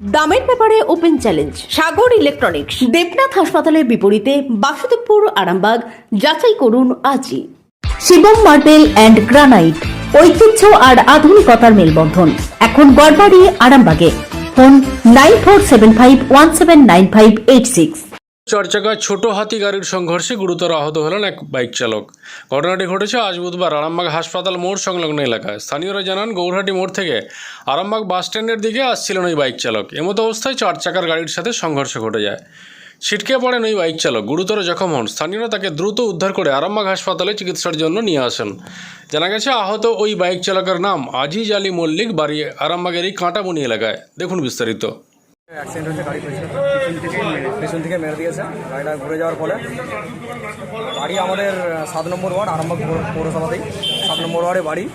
দামের ব্যাপারে open challenge, Sagar electronics, Debnath হাসপাতালের বিপরীতে বাসুদেবপুর, আরামবাগ, যাচাই করুন আজই। শিবম মার্বেল অ্যান্ড গ্রানাইট, ঐতিহ্য আর আধুনিকতার মেলবন্ধন। এখন গড়বাড়ি, আরামবাগে। Phone nine four seven five one seven nine five eight six. চরচাকায় ছোট হাতি গাড়ির সংঘর্ষে গুরুতর আহত হলেন এক বাইক চালক। ঘটনাটি ঘটেছে আজ বুধবার আরামবাগ হাসপাতাল মোড় সংলগ্ন এলাকায়। স্থানীয়রা জানান, গৌরহাটি মোড় থেকে আরামবাগ বাস স্ট্যান্ডের দিকে আসছিলেন ওই বাইক চালক। এমতো অবস্থায় চার চাকার গাড়ির সাথে সংঘর্ষ ঘটে যায়। ছিটকে পড়েন ওই বাইক চালক। গুরুতর জখম হন। স্থানীয়রা তাকে দ্রুত উদ্ধার করে আরামবাগ হাসপাতালে চিকিৎসার জন্য নিয়ে আসেন। জানা গেছে, আহত ওই বাইক চালকের নাম আজিজ আলী মল্লিক, বাড়ি আরামবাগেরই কাঁটাবনি এলাকায়। দেখুন বিস্তারিত। অ্যাক্সিডেন্ট হচ্ছে গাড়ি পেছনে পিছন থেকে পেছন থেকে মেরে দিয়েছে। গাড়িটা ঘুরে যাওয়ার ফলে বাড়ি আমাদের সাত নম্বর ওয়ার্ড আরামবাগ পৌর- পৌরসভাতেই। সাত নম্বর ওয়ার্ডে বাড়ি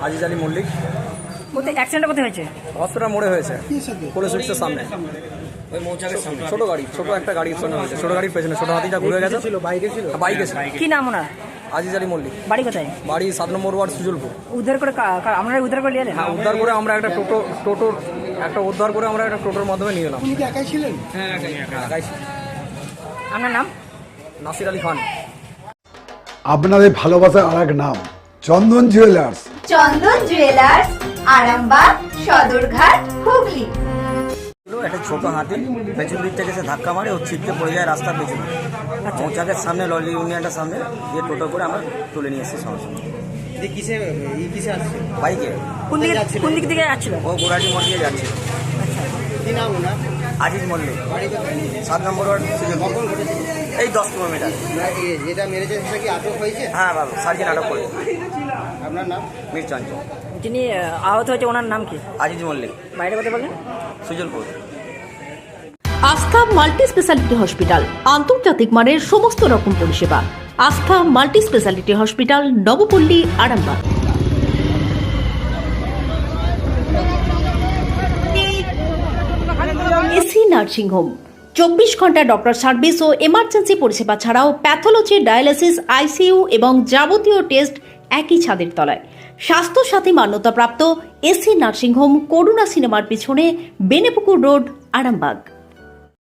আজিজ আলী মল্লিক। অ্যাক্সিডেন্ট কোথায় হয়েছে? হসপিটাল মোড়ে হয়েছে পুলিশ সামনে। ওই ছোট গাড়ি ছোট একটা গাড়ির হয়েছে ছোট গাড়ির পেছনে ছোট হাতিটা ঘুরে গেছে। ছিল বাইকে ছিল? বাইকে ছিল। কি নাম ওনার? আজিজ আলী মল্লিক। বাড়ি কোথায়? বাড়ি সাত নম্বর ওয়ার্ড সুজলপুর। উদ্ধার করে আপনারা উদ্ধার করে নিয়ে হ্যাঁ উদ্ধার করে আমরা একটা টোটো টোটোর একটা উদ্ধার করে আমরা একটা টোটোর মাধ্যমে নিয়ে এলাম। উনি কি একাই ছিলেন? হ্যাঁ একাই। ছিলেন। আপনার নাম? নাসির আলী খান। আপনাদের ভালোবাসার আর এক নাম চন্দন জুয়েলার্স চন্দন জুয়েলার্স আরামবাগ সদরঘাট হুগলি। একটা ছোট হাতি পেছন দিক থেকে সে ধাক্কা মারে ও ছিটকে পড়ে যায় রাস্তার পেছনে। মৌচাকের সামনে ললি ইউনিয়নটার সামনে দিয়ে টোটো করে আমরা তুলে নিয়ে এসেছি সঙ্গে সঙ্গে বাইকে। কোন দিকে কোন দিক থেকে যাচ্ছিল? ও গোড়াটি মোড় দিয়ে যাচ্ছে আজিজ মল্লিক। সাত নম্বর ওয়ার্ড। এই দশ কিলোমিটার। যেটা মেরেছে সেটা কি আটক হয়েছে? হ্যাঁ বাবু সার্জেন আটক করে আপনার নাম? মীর চঞ্চল যিনি আহত হয়েছে ওনার নাম কি? আজিজ মল্লিক। বাইরে কথা বললেন? সুজলপুর আস্থা মাল্টি স্পেশালিটি হসপিটাল, আন্তর্জাতিক মানের সমস্ত রকম পরিষেবা। Astha multi speciality hospital, Nabapalli, Arambagh. AC nursing home. চব্বিশ ঘণ্টা ডক্টর সার্ভিস ও এমার্জেন্সি পরিষেবা ছাড়াও প্যাথোলজি, ডায়ালিসিস, আইসিইউ এবং যাবতীয় টেস্ট একই ছাদের তলায়। স্বাস্থ্যসাথী মান্যতাপ্রাপ্ত এসি নার্সিং হোম, করুণা সিনেমার পিছনে বেনেপুকুর রোড, আরামবাগ।